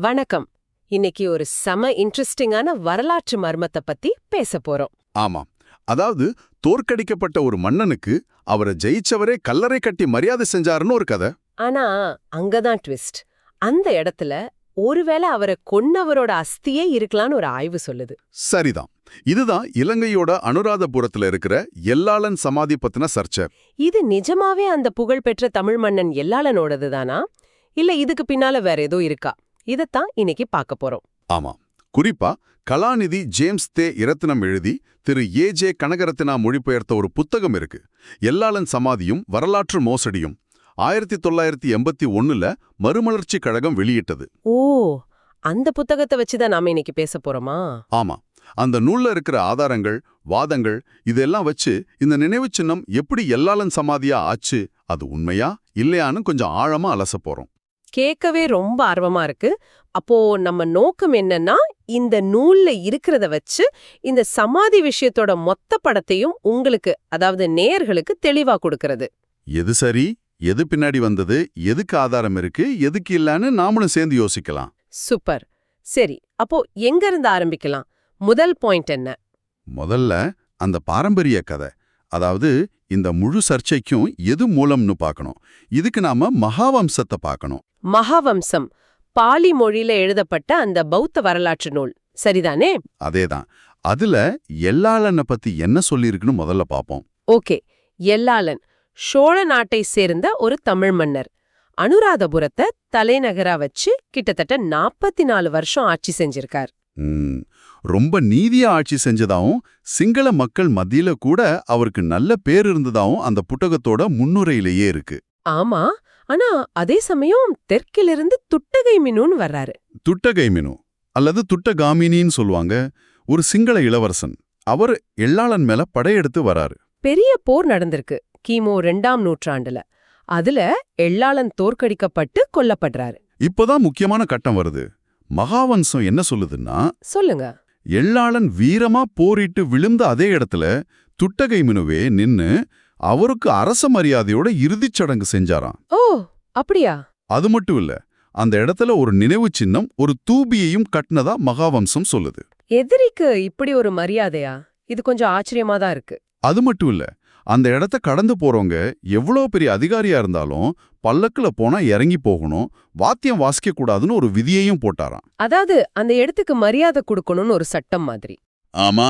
வணக்கம். இன்னைக்கு ஒரு செம இன்ட்ரெஸ்டிங்கான வரலாற்று மர்மத்தை பத்தி பேச போறோம். ஆமாம். அதாவது தோற்கடிக்கப்பட்ட ஒரு மன்னனுக்கு அவரை ஜெயிச்சவரே கல்லறை கட்டி மரியாதை செஞ்சாருன்னு ஒரு கதை. ஆனா அங்கதான் ட்விஸ்ட் அந்த இடத்துல ஒருவேளை அவரை கொன்னவரோட அஸ்தியே இருக்கலாம்னு ஒரு ஆய்வு சொல்லுது. சரிதான். இதுதான் இலங்கையோட அனுராதபுரத்துல இருக்கிற எல்லாளன் சமாதி பத்தின சர்ச்சை. இது நிஜமாவே அந்த புகழ்பெற்ற தமிழ் மன்னன் எல்லாளனோடது தானா இல்ல இதுக்கு பின்னால வேற ஏதோ இருக்கா? இதத்தான் இன்னைக்கு பார்க்க போறோம். ஆமா. குறிப்பா கலாநிதி ஜேம்ஸ் தே இரத்தினம் எழுதி திரு ஏ ஜே கனகரத்தினா மொழிபெயர்த்த ஒரு புத்தகம் இருக்கு. எல்லாளன் சமாதியும் வரலாற்று மோசடியும். ஆயிரத்தி தொள்ளாயிரத்தி எண்பத்தி ஒண்ணுல மறுமலர்ச்சி கழகம் வெளியிட்டது. ஓ அந்த புத்தகத்தை வச்சுதான் நாம இன்னைக்கு பேச போறோமா? ஆமா. அந்த நூல்ல இருக்கிற ஆதாரங்கள் வாதங்கள் இதெல்லாம் வச்சு இந்த நினைவுச் சின்னம் எப்படி எல்லாளன் சமாதியா ஆச்சு அது உண்மையா இல்லையான்னு கொஞ்சம் ஆழமா அலச போறோம். கேட்கவே ரொம்ப ஆர்வமா இருக்கு. அப்போ நம்ம நோக்கம் என்னன்னா இந்த நூல்ல இருக்கிறத வச்சு இந்த சமாதி விஷயத்தோட மொத்த படத்தையும் உங்களுக்கு அதாவது நேயர்களுக்கு தெளிவா கொடுக்கறது. எது சரி எது பின்னாடி வந்தது எதுக்கு ஆதாரம் இருக்கு எதுக்கு இல்லன்னு நாமளும் சேர்ந்து யோசிக்கலாம். சூப்பர். சரி அப்போ எங்க இருந்து ஆரம்பிக்கலாம்? முதல் பாயிண்ட் என்ன? முதல்ல அந்த பாரம்பரிய கதை அதாவது இந்த முழு சர்ச்சைக்கும் எது மூலம்னு பார்க்கணும். இதுக்கு நாம மகாவம்சத்தை பார்க்கணும். மகாவம்சம் பாலி மொழியில எழுதப்பட்ட அந்த பௌத்த வரலாற்று நூல். சரிதானே? அதேதான். அதுல எல்லாளனை பத்தி என்ன சொல்லியிருக்குன்னு முதல்ல பார்ப்போம் ஓகே. எல்லாளன் சோழ நாட்டை சேர்ந்த ஒரு தமிழ் மன்னர். அனுராதபுரத்தை தலைநகரா வச்சு கிட்டத்தட்ட நாற்பத்தி நாலு வருஷம் ஆட்சி செஞ்சிருக்கார். ரொம்ப நீதியா ஆட்சி செஞ்சதாவும் சிங்கள மக்கள் மத்தியில கூட அவருக்கு நல்ல பேர் இருந்ததாவும் அந்த புத்தகத்தோட முன்னுரையிலேயே இருக்கு. ஆமா. ஆனா அதே சமயம் தெற்கிலிருந்து துட்டகை மினுன்னு வர்றாரு. துட்டகை மினு அல்லது துட்டகாமினின்னு சொல்லுவாங்க ஒரு சிங்கள இளவரசன். அவர் எள்ளாளன் மேல படையெடுத்து வராரு. பெரிய போர் நடந்திருக்கு கிமு ரெண்டாம் நூற்றாண்டுல. அதுல எள்ளாளன் தோற்கடிக்கப்பட்டு கொல்லப்படுறாரு. இப்போதான் முக்கியமான கட்டம் வருது. மகாவம்சம் என்ன சொல்லுதுன்னா சொல்லுங்க. எள்ளாளன் வீரமா போரிட்டு விழுந்த அதே இடத்துல துட்டகை மினுவே நின்னு அவருக்கு அரச மரியாதையோட இறுதிச் சடங்கு செஞ்சாராம். அப்படியா? அது மட்டும் இல்ல அந்த இடத்துல ஒரு நினைவு சின்னம் ஒரு தூபியையும் கட்டினதா மகாவம்சம் சொல்லுது. எதிரிக்கு இப்படி ஒரு மரியாதையா? இது கொஞ்சம் ஆச்சரியமா தான் இருக்கு. அது மட்டும் இல்ல அந்த இடத்த கடந்து போறவங்க எவ்வளோ பெரிய அதிகாரியா இருந்தாலும் பல்லக்குல போனா இறங்கி போகணும் வாத்தியம் வாசிக்க கூடாதுன்னு ஒரு விதியையும் போட்டாராம். அதாவது அந்த இடத்துக்கு மரியாதை கொடுக்கணும்னு ஒரு சட்டம் மாதிரி. ஆமா.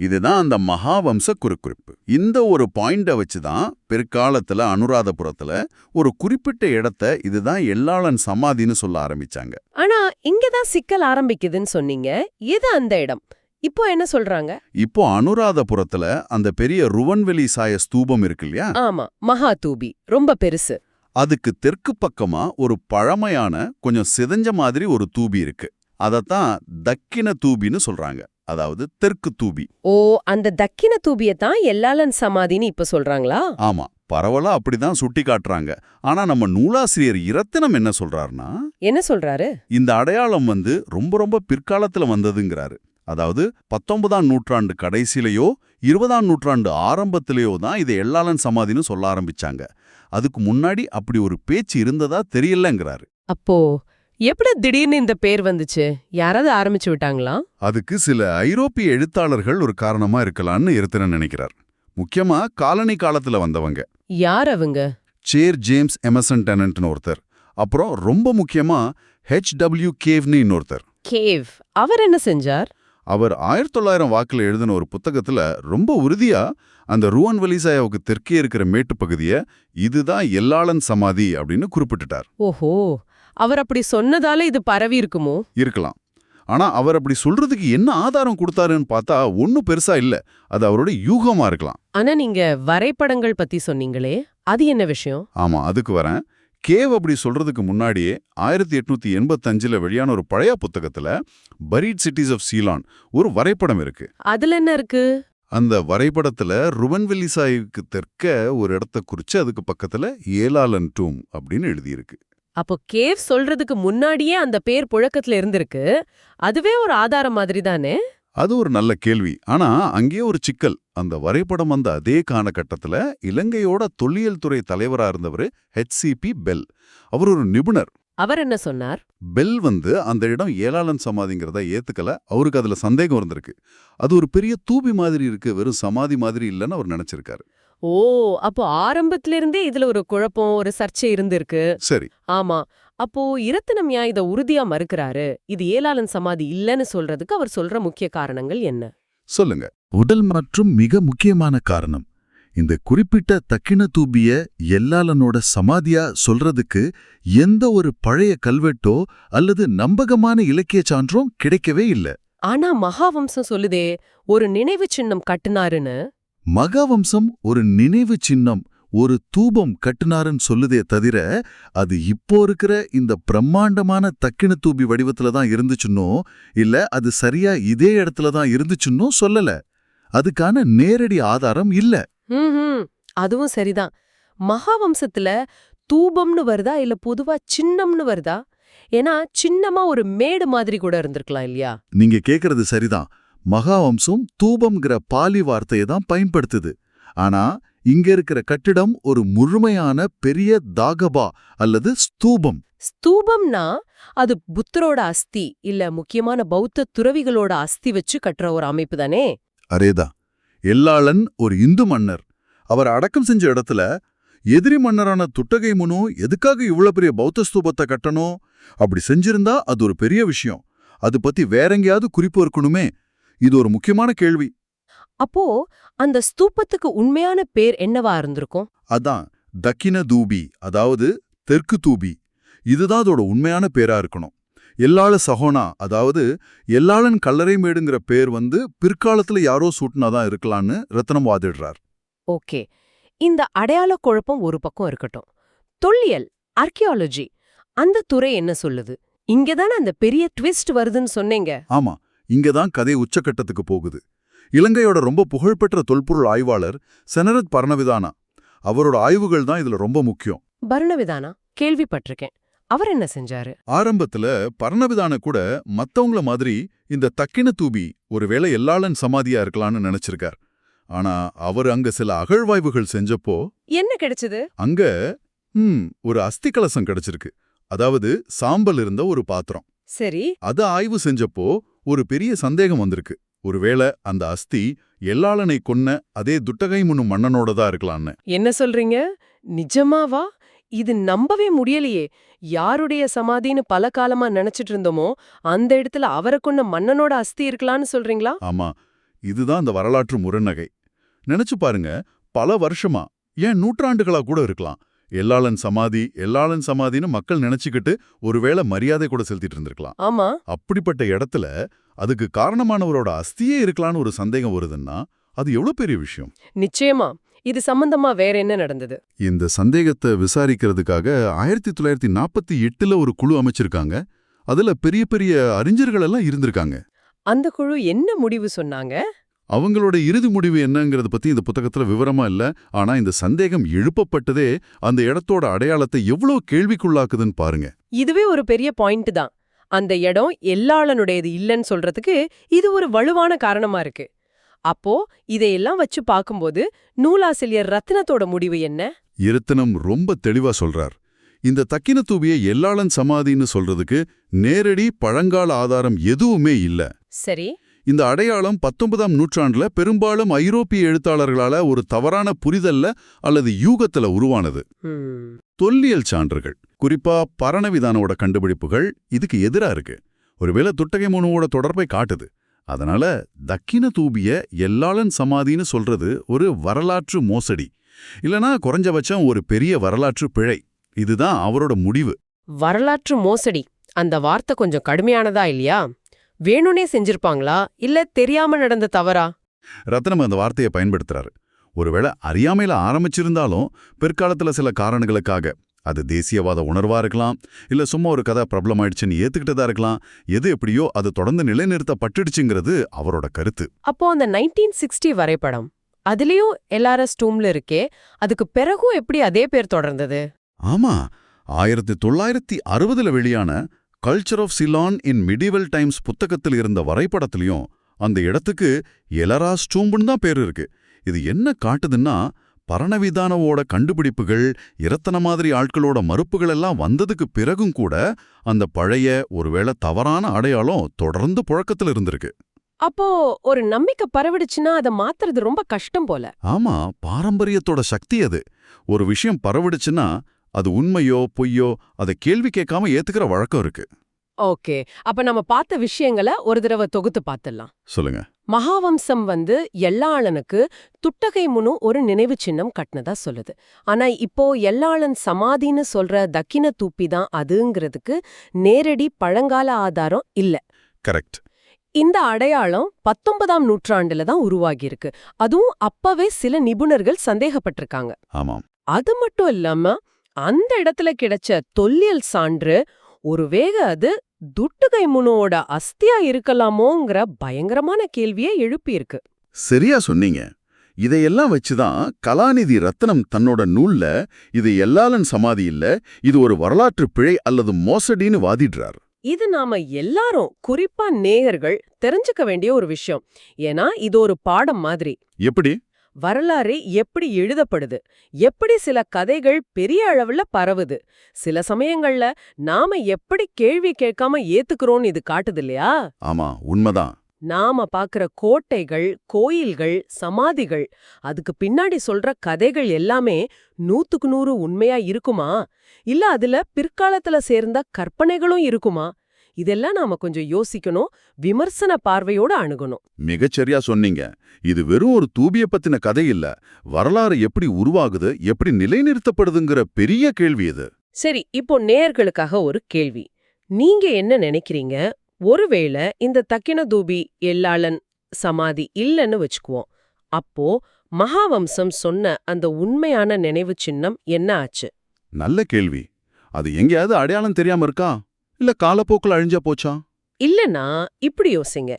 இதுதான் அந்த மகாவம்ச குறுக்குறிப்பு. இந்த ஒரு பாயிண்ட வச்சுதான் பிற்காலத்துல அனுராதபுரத்துல ஒரு குறிப்பிட்ட இடத்த இதுதான் எல்லாளன் சமாதின்னு சொல்ல ஆரம்பிச்சாங்க. ஆனா இங்கதான் சிக்கல் ஆரம்பிக்குதுன்னு சொன்னீங்க. எது அந்த இடம்? இப்போ என்ன சொல்றாங்க? இப்போ அனுராதபுரத்துல அந்த பெரிய ருவன்வெளி சாய ஸ்தூபம் இருக்கு இல்லையா? ஆமா மகா தூபி ரொம்ப பெருசு. அதுக்கு தெற்கு பக்கமா ஒரு பழமையான கொஞ்சம் சிதைஞ்ச மாதிரி ஒரு தூபி இருக்கு. அதத்தான் தக்கின தூபின்னு சொல்றாங்க. அதாவது தெற்கு தூபி. ஓ அந்த தக்கின தூபியத்தான் எல்லாளன் சமாதின்னு இப்ப சொல்றாங்களா? ஆமா பரவலா அப்படிதான் சுட்டி காட்டுறாங்க. ஆனா நம்ம நூலாசிரியர் இரத்தினம் என்ன சொல்றாருன்னா என்ன சொல்றாரு? இந்த அடையாளம் வந்து ரொம்ப ரொம்ப பிற்காலத்துல வந்ததுங்கிறாரு. அதாவது பத்தொன்பதாம் நூற்றாண்டு கடைசியிலையோ இருபதாம் நூற்றாண்டு ஆரம்பத்திலேயோ தான் இதை எல்லாளன் சமாதின்னு சொல்ல ஆரம்பிச்சாங்க. அதுக்கு முன்னாடி அப்படி ஒரு பேச்சு இருந்ததா தெரியலங்கிறாரு. அப்போ எப்படி திடீர்னு இந்த பேர் வந்துச்சு? யாராவது ஆரம்பிச்சு விட்டாங்களா? அதுக்கு சில ஐரோப்பிய எழுத்தாளர்கள் ஒரு காரணமா இருக்கலாம்னு இருத்தின நினைக்கிறார். முக்கியமா காலனி காலத்துல வந்தவங்க. யார் அவங்க? சேர் ஜேம்ஸ் எமர்சன் டெனன்ட்னு ஒருத்தர். அப்புறம் ரொம்ப முக்கியமா ஹெச் டபிள்யூ கேவ்னு இன்னொருத்தர். கேவ். அவர் என்ன செஞ்சார்? அவர் ஆயிரத்தி தொள்ளாயிரம் வாக்குல எழுதின ஒரு புத்தகத்துல ரொம்ப உறுதியா அந்த ருவன் வலிசாயாவுக்கு தெற்கே இருக்கிற மேட்டுப்பகுதிய இதுதான் எல்லாளன் சமாதி அப்படின்னு குறிப்பிட்டுட்டார். ஓஹோ. அவர் அப்படி சொன்னதால இது பரவி இருக்குமோ? இருக்கலாம். ஆனா அவர் அப்படி சொல்றதுக்கு என்ன ஆதாரம் கொடுத்தாருன்னு பார்த்தா ஒன்னும் பெருசா இல்ல. அது அவரோட யூகமா இருக்கலாம். ஆனா நீங்க வரைபடங்கள் பத்தி சொன்னீங்களே அது என்ன விஷயம்? ஆமா அதுக்கு வரேன். கேவ் அப்படி சொல்றதுக்கு முன்னாடியே ஆயிரத்தி எட்நூத்தி எண்பத்தஞ்சுல வெளியான ஒரு பழைய புத்தகத்துல பரீட் சிட்டிஸ் ஆஃப் சீலான் ஒரு வரைபடம் இருக்கு. அதுல என்ன இருக்கு? அந்த வரைபடத்துல ருவன்வெல்லிசாய்க்கு தெற்க ஒரு இடத்த குறிச்சு அதுக்கு பக்கத்துல ஏலாலன் டூம் அப்படின்னு எழுதியிருக்கு. அப்போ கேவ் சொல்றதுக்கு முன்னாடியே அந்த பேர் புழக்கத்துல இருந்திருக்கு. அதுவே ஒரு ஆதாரம் மாதிரி தானே? அது ஒரு நல்ல கேள்வி. ஆனா அங்கேயே ஒரு சிக்கல். அந்த வரைபடம் வந்த அதே காலகட்டத்துல இலங்கையோட தொல்லியல் துறை தலைவரா இருந்தவர் ஹெச்சிபி பெல் அவர் ஒரு நிபுணர். அவர் என்ன சொன்னார்? பெல் வந்து அந்த இடம் ஏலாளன் சமாதிங்கிறத ஏத்துக்கல. அவருக்கு அதுல சந்தேகம் இருந்திருக்கு. அது ஒரு பெரிய தூபி மாதிரி இருக்கு. வெறும் சமாதி மாதிரி இல்லைன்னு அவர் நினைச்சிருக்காரு. ஓ அப்போ ஆரம்பத்துல இருந்தே இதுல ஒரு குழப்பம் ஒரு சர்ச்சை இருந்திருக்கு. சரி. ஆமா. அப்போ இரத்தினம்யா இத உறுதியா மறுக்கிறாரு. இது ஏலாளன் சமாதி இல்லன்னு சொல்றதுக்கு அவர் சொல்ற முக்கிய காரணங்கள் என்ன? சொல்லுங்க. உடல் மற்றும் மிக முக்கியமான காரணம். இந்த குறிப்பிட்ட தக்கின தூபிய எல்லாளனோட சமாதியா சொல்றதுக்கு எந்த ஒரு பழைய கல்வெட்டோ அல்லது நம்பகமான இலக்கிய சான்றும் கிடைக்கவே இல்ல. ஆனா மகாவம்சம் சொல்லுதே ஒரு நினைவு சின்னம் கட்டுனாருன்னு? மகாவம்சம் ஒரு நினைவு சின்னம் ஒரு தூபம் கட்டுனாருன்னு சொல்லுதே தவிர அது இப்போ இருக்கிற இந்த பிரம்மாண்டமான தக்கின தூபி வடிவத்துல தான் இருந்துச்சுன்னோ இல்ல அது சரியா இதே இடத்துல தான் இருந்துச்சுன்னோ சொல்லல. அதுக்கான நேரடி ஆதாரம் இல்ல. அதுவும் சரிதான். மகாவம்சத்துல தூபம்னு வருதா இல்ல பொதுவா சின்னம்னு வருதா? ஏன்னா சின்னமா ஒரு மேடு மாதிரி கூட இருந்திருக்கலாம் இல்லையா? நீங்க கேக்குறது சரிதான். மகாவம்சம் தூபம்ங்கிற பாலி வார்த்தையை தான் பயன்படுத்துது. ஆனா இங்க இருக்கிற கட்டிடம் ஒரு முழுமையான பெரிய தாகபா அல்லது ஸ்தூபம். ஸ்தூபம்னா அது புத்தரோட அஸ்தி இல்ல முக்கியமான பௌத்த துறவிகளோட அஸ்தி வச்சு கட்டுற ஒரு அமைப்பு தானே? அரேதா எல்லாளன் ஒரு இந்து மன்னர். அவர் அடக்கம் செஞ்ச இடத்துல எதிரி மன்னரான துட்டகை முனு எதுக்காக இவ்வளவு பெரிய பௌத்த ஸ்தூபத்தை கட்டணும்? அப்படி செஞ்சிருந்தா அது ஒரு பெரிய விஷயம். அது பத்தி வேற எங்கேயாவது குறிப்பு இருக்கணுமே. இது ஒரு முக்கியமான கேள்வி. அப்போ அந்த ஸ்தூபத்துக்கு உண்மையான பேர் என்னவா இருந்திருக்கும்? அதான் தக்கின தூபி அதாவது தெற்கு தூபி. இதுதான் அதோட உண்மையான பேரா இருக்கணும். எல்லாள சகோனா அதாவது எல்லாளன் கல்லறை மேடுங்கிற பேர் வந்து பிற்காலத்துல யாரோ சூட்டினாதான் இருக்கலாம்னு ரத்னம் வாதிடுறார். ஓகே. இந்த அடையாள குழப்பம் ஒரு பக்கம் இருக்கட்டும். தொல்லியல் ஆர்கியாலஜி அந்த துறை என்ன சொல்லுது? இங்கதானே அந்த பெரிய ட்விஸ்ட் வருதுன்னு சொன்னீங்க. ஆமா. இங்கதான் கதை உச்சக்கட்டத்துக்கு போகுது. இலங்கையோட ரொம்ப புகழ்பெற்ற தொல்பொருள் ஆய்வாளர் செனரத் பர்ணவிதானா. அவரோட ஆய்வுகள் தான் இதுல ரொம்ப முக்கியம். பர்ணவிதானா? கேள்விப்பட்டிருக்கேன். அவர் என்ன செஞ்சாரு? ஆரம்பத்துல பர்ணவிதான கூட மத்தவங்கள மாதிரி இந்த தக்கின தூபி ஒருவேளை எல்லாளன் சமாதியா இருக்கலாம்னு நினைச்சிருக்கார். ஆனா அவர் அங்க சில அகழ்வாய்வுகள் செஞ்சப்போ என்ன கிடைச்சது? அங்க ம் ஒரு அஸ்தி கலசம் கிடைச்சிருக்கு. அதாவது சாம்பல் இருந்த ஒரு பாத்திரம். சரி. அத ஆய்வு செஞ்சப்போ ஒரு பெரிய சந்தேகம் வந்திருக்கு. ஒருவேளை அந்த அஸ்தி எல்லாளனை கொன்ன அதே துட்டகை முன்னும் மன்னனோட தான் இருக்கலாம்னு என்ன சொல்றீங்க? நிஜமாவா? இது நம்பவே முடியலையே. யாருடைய சமாதின்னு பல காலமா நினைச்சிட்டு இருந்தோமோ அந்த இடத்துல அவரை கொண்ட மன்னனோட அஸ்தி இருக்கலாம்னு சொல்றீங்களா? ஆமா. இதுதான் அந்த வரலாற்று முரண்நகை நினைச்சு பாருங்க பல வருஷமா ஏன் நூற்றாண்டுகளா கூட இருக்கலாம். எல்லாளன் சமாதி எல்லாளன் சமாதின்னு மக்கள் நினைச்சுக்கிட்டு ஒருவேளை மரியாதை கூட செலுத்திட்டு இருந்திருக்கலாம். ஆமா. அப்படிப்பட்ட இடத்துல அதுக்கு காரணமானவரோட அஸ்தியே இருக்கலாம்னு ஒரு சந்தேகம் வருதுன்னா அது எவ்வளவு பெரிய விஷயம்? நிச்சயமா. இது சம்பந்தமா வேற என்ன நடந்தது? இந்த சந்தேகத்தை விசாரிக்கிறதுக்காக ஆயிரத்தி தொள்ளாயிரத்தி நாற்பத்தி எட்டுல ஒரு குழு அமைச்சிருக்காங்க. அதுல பெரிய பெரிய அறிஞர்கள் எல்லாம் இருந்திருக்காங்க. அந்த குழு என்ன முடிவு சொன்னாங்க? அவங்களோட இறுதி முடிவு என்னங்கிறத பத்தி இந்த புத்தகத்துல விவரமா இல்ல. ஆனா இந்த சந்தேகம் எழுப்பப்பட்டதே அந்த இடத்தோட அடையாளத்தை எவ்வளவு கேள்விக்குள்ளாக்குதுன்னு பாருங்க. இதுவே ஒரு பெரிய பாயிண்ட் தான். அந்த இடம் எல்லாளனுடையது இல்லைன்னு சொல்றதுக்கு இது ஒரு வலுவான காரணமா இருக்கு. அப்போ இதையெல்லாம் வச்சு பார்க்கும்போது நூலாசிரியர் ரத்னத்தோட முடிவு என்ன? இருத்தனம் ரொம்ப தெளிவா சொல்றார். இந்த தக்கின தூபியை எல்லாளன் சமாதின்னு சொல்றதுக்கு நேரடி பழங்கால ஆதாரம் எதுவுமே இல்ல. சரி. இந்த அடையாளம் பத்தொன்பதாம் நூற்றாண்டுல பெரும்பாலும் ஐரோப்பிய எழுத்தாளர்களால ஒரு தவறான புரிதல்ல அல்லது யூகத்துல உருவானது. தொல்லியல் சான்றுகள் குறிப்பா பரணவிதானோட கண்டுபிடிப்புகள் இதுக்கு எதிரா இருக்கு. ஒருவேளை துட்டகை மனுவோட தொடர்பை காட்டுது. அதனால தக்கின தூபிய எல்லாளன் சமாதின்னு சொல்றது ஒரு வரலாற்று மோசடி. இல்லனா குறைஞ்சபட்சம் ஒரு பெரிய வரலாற்று பிழை. இதுதான் அவரோட முடிவு. வரலாற்று மோசடி. அந்த வார்த்தை கொஞ்சம் கடுமையானதா இல்லையா? வேணும்னே செஞ்சிருப்பாங்களா? இல்ல தெரியாம நடந்த தவறா? ரத்னம் அந்த வார்த்தையை பயன்படுத்துறாரு. ஒருவேளை அறியாமையில ஆரம்பிச்சிருந்தாலும் பிற்காலத்துல சில காரணங்களுக்காக அது தேசியவாத உணர்வா இருக்கலாம் இல்ல சும்மா ஒரு கதை பிரபலமாயிடுச்சுன்னு ஏத்துக்கிட்டதா இருக்கலாம் எது எப்படியோ அது தொடர்ந்து நிலைநிறுத்தப்பட்டுடுச்சுங்கிறது அவரோட கருத்து. அப்போ அந்த நைன்டீன் சிக்ஸ்டி வரைபடம் அதுலயும் எல்லாரஸ் டூம்ல இருக்கே அதுக்கு பிறகும் எப்படி அதே பேர் தொடர்ந்தது? ஆமா ஆயிரத்தி தொள்ளாயிரத்தி அறுபதுல வெளியான culture of Ceylon in medieval times புத்தகத்தில் இருந்த வரைபடத்திலையும் அந்த இடத்துக்கு எலரா ஸ்டூம்புன்னு தான் பேர் இருக்கு. இது என்ன காட்டுதுன்னா பரணவிதானவோட கண்டுபிடிப்புகள் இரத்தன மாதிரி ஆட்களோட மறுப்புகள் எல்லாம் வந்ததுக்கு பிறகும் கூட அந்த பழைய ஒருவேளை தவறான அடையாளம் தொடர்ந்து புழக்கத்துல இருந்திருக்கு. அப்போ ஒரு நம்பிக்கை பரவிடுச்சுன்னா அதை மாத்துறது ரொம்ப கஷ்டம் போல. ஆமா பாரம்பரியத்தோட சக்தி அது. ஒரு விஷயம் பரவிடுச்சுன்னா அது உண்மையோ பொய்யோ அதை கேள்வி கேட்காம ஏத்துக்கிற வழக்கம் இருக்கு. ஓகே. அப்ப நம்ம பார்த்த விஷயங்களை ஒரு தடவை தொகுத்து பார்த்துடலாம். சொல்லுங்க. மகாவம்சம் வந்து எல்லாளனுக்கு துட்டகை முனு ஒரு நினைவு சின்னம் கட்டினதா சொல்லுது. ஆனா இப்போ எல்லாளன் சமாதின்னு சொல்ற தக்கின தூப்பி தான் அதுங்கிறதுக்கு நேரடி பழங்கால ஆதாரம் இல்ல. கரெக்ட். இந்த அடையாளம் பத்தொன்பதாம் நூற்றாண்டுல தான் உருவாகியிருக்கு. அதுவும் அப்பவே சில நிபுணர்கள் சந்தேகப்பட்டிருக்காங்க. ஆமாம். அது மட்டும் இல்லாம அந்த இடத்துல கிடைச்ச தொல்லியல் சான்று ஒருவேக அது துட்டுகை முனுவோட அஸ்தியா இருக்கலாமோங்கிற பயங்கரமான கேள்வியை எழுப்பியிருக்கு. சரியா சொன்னீங்க. இதையெல்லாம் வச்சுதான் கலாநிதி ரத்னம் தன்னோட நூல்ல இது எல்லாலன் சமாதி இல்ல இது ஒரு வரலாற்று பிழை அல்லது மோசடின்னு வாதிடுறார். இது நாம எல்லாரும் குறிப்பா நேயர்கள் தெரிஞ்சுக்க வேண்டிய ஒரு விஷயம். ஏன்னா இது ஒரு பாடம் மாதிரி. எப்படி? வரலாறு எப்படி எழுதப்படுது? எப்படி சில கதைகள் பெரிய அளவுல பரவுது? சில சமயங்கள்ல நாம எப்படி கேள்வி கேட்காம ஏத்துக்கிறோம்னு இது காட்டுது இல்லையா? ஆமா உண்மைதான். நாம பாக்குற கோட்டைகள் கோயில்கள் சமாதிகள் அதுக்கு பின்னாடி சொல்ற கதைகள் எல்லாமே நூத்துக்கு நூறு உண்மையா இருக்குமா? இல்ல அதுல பிற்காலத்துல சேர்ந்த கற்பனைகளும் இருக்குமா? இதெல்லாம் நாம கொஞ்சம் யோசிக்கணும் விமர்சன பார்வையோட அணுகணும். மிகச்சரியா சொன்னீங்க. இது வெறும் ஒரு தூபிய பத்தின கதை இல்ல. வரலாறு எப்படி உருவாகுது எப்படி நிலைநிறுத்தப்படுதுங்கிற பெரிய கேள்வி இது. சரி இப்போ நேயர்களுக்காக ஒரு கேள்வி. நீங்க என்ன நினைக்கிறீங்க? ஒருவேளை இந்த தக்கின தூபி எல்லாளன் சமாதி இல்லைன்னு வச்சுக்குவோம். அப்போ மகாவம்சம் சொன்ன அந்த உண்மையான நினைவு சின்னம் என்ன ஆச்சு? நல்ல கேள்வி. அது எங்கேயாவது அடையாளம் தெரியாம இருக்கா? இல்ல காலப்போக்கில் அழிஞ்சா போச்சா? இல்லனா இப்படி யோசிங்க.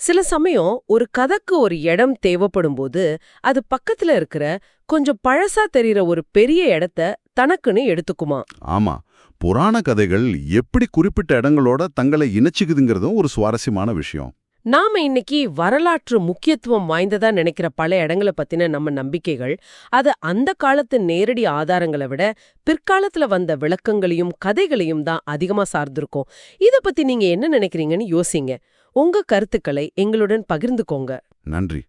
சில சமயம் ஒரு கதைக்கு ஒரு இடம் தேவைப்படும் போது அது பக்கத்துல இருக்கிற கொஞ்சம் பழசா தெரியிற ஒரு பெரிய இடத்த தனக்குன்னு எடுத்துக்குமா? ஆமா. புராண கதைகள் எப்படி குறிப்பிட்ட இடங்களோட தங்களை இணைச்சுக்குதுங்கிறதும் ஒரு சுவாரஸ்யமான விஷயம். நாம இன்னைக்கு வரலாற்று முக்கியத்துவம் வாய்ந்ததா நினைக்கிற பல இடங்களை பத்தின நம்ம நம்பிக்கைகள் அது அந்த காலத்து நேரடி ஆதாரங்களை விட பிற்காலத்துல வந்த விளக்கங்களையும் கதைகளையும் தான் அதிகமா சார்ந்திருக்கும். இத பத்தி நீங்க என்ன நினைக்கிறீங்கன்னு யோசிங்க. உங்க கருத்துக்களை எங்களுடன் பகிர்ந்துக்கோங்க. நன்றி.